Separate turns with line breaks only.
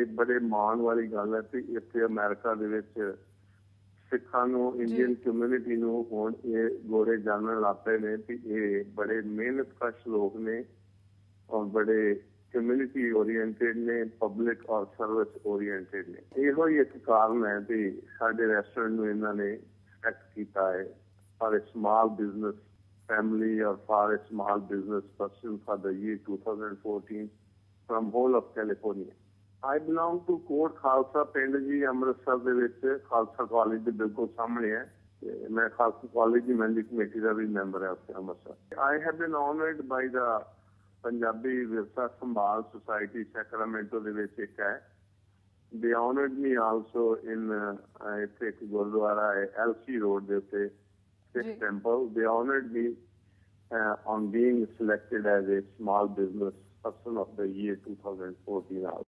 ਇਹ ਬੜੇ ਮਾਣ ਵਾਲੀ ਗੱਲ ਹੈ ਕਿ ਇੱਥੇ ਅਮਰੀਕਾ ਦੇ ਵਿੱਚ ਸਿੱਖਾਂ ਨੂੰ ਇੰਡੀਅਨ ਕਮਿਊਨਿਟੀ ਨੂੰ ਹੁਣ ਇਹ ਗੋਰੇ ਜਾਣਨ ਲੱਗ ਪਏ ਨੇ ਕਿ ਇਹ ਬੜੇ ਮਿਹਨਤਕਸ਼ ਲੋਕ ਨੇ ਔਰ ਬੜੇ ਕਮਿਊਨਿਟੀ ਓਰੀਐਂਟਡ ਨੇ ਪਬਲਿਕ ਔਰ ਸਰਵਿਸ ਓਰੀਐਂਟਡ ਨੇ। ਇਹੋ ਹੀ ਇੱਕ ਕਾਰਨ ਹੈ ਕਿ ਸਾਡੇ ਰੈਸਟੋਰੈਂਟ ਨੂੰ ਇਹਨਾਂ ਨੇ ਸੈਲੈਕਟ ਕੀਤਾ ਹੈ। For small business or for a small business person for the year 2014 from whole of California. I belong to Kot Khalsa ਪਿੰਡ ਜੀ ਅੰਮ੍ਰਿਤਸਰ ਦੇ ਵਿੱਚ ਖਾਲਸਾ ਕਾਲਜ ਦੇ ਬਿਲਕੁਲ ਸਾਹਮਣੇ ਹੈ ਮੈਂ ਖਾਲਸਾ ਕਾਲਜ ਦੀ ਮੈਨੇਜਿੰਗ ਕਮੇਟੀ ਦਾ ਵੀ ਮੈਂਬਰ ਹਾਂ ਉੱਥੇ Amritsar I have been honoured by the Punjabi Virsa Sambhal society Sacramento ਦੇ ਵਿੱਚ ਇੱਕ ਹੈ ਦੇ ਆਨਰਡ ਮੀ ਆਲਸੋ ਇਨ ਇੱਥੇ ਇੱਕ ਗੁਰਦੁਆਰਾ ਹੈ ਐਲਸੀ ਰੋਡ ਦੇ ਉੱਤੇ temple. They honored me uh, on being selected as a small business person of the year 2014.